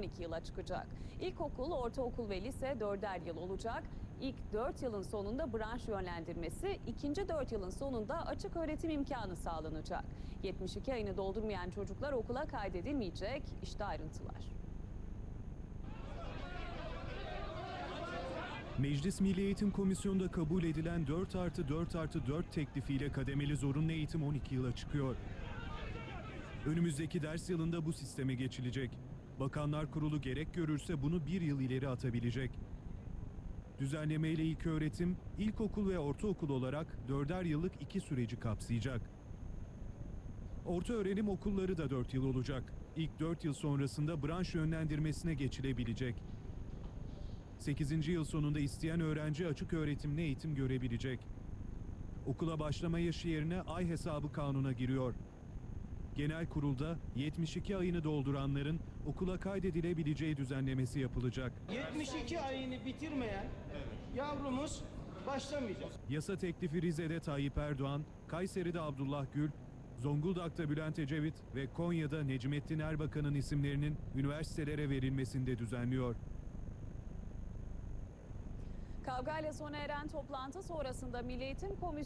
12 yıla çıkacak. İlkokul, ortaokul ve lise 4'er yıl olacak. İlk 4 yılın sonunda branş yönlendirmesi, ikinci 4 yılın sonunda açık öğretim imkanı sağlanacak. 72 ayını doldurmayan çocuklar okula kaydedilmeyecek. İşte ayrıntılar. Meclis Milli Eğitim Komisyonu'nda kabul edilen 4 artı 4 artı 4 teklifiyle kademeli zorunlu eğitim 12 yıla çıkıyor. Önümüzdeki ders yılında bu sisteme geçilecek. Bakanlar Kurulu gerek görürse bunu bir yıl ileri atabilecek. Düzenlemeyle ilk öğretim, ilkokul ve ortaokul olarak dörder yıllık iki süreci kapsayacak. Orta öğrenim okulları da 4 yıl olacak. İlk 4 yıl sonrasında branş yönlendirmesine geçilebilecek. 8. yıl sonunda isteyen öğrenci açık öğretimli eğitim görebilecek. Okula başlama yaşı yerine ay hesabı kanuna giriyor. Genel kurulda 72 ayını dolduranların okula kaydedilebileceği düzenlemesi yapılacak. 72 ayını bitirmeyen yavrumuz başlamayacak. Yasa teklifi Rize'de Tayyip Erdoğan, Kayseri'de Abdullah Gül, Zonguldak'ta Bülent Ecevit ve Konya'da Necmettin Erbakan'ın isimlerinin üniversitelere verilmesinde düzenliyor. Kavgayla sona eren toplantı sonrasında Milli Eğitim Komisyonu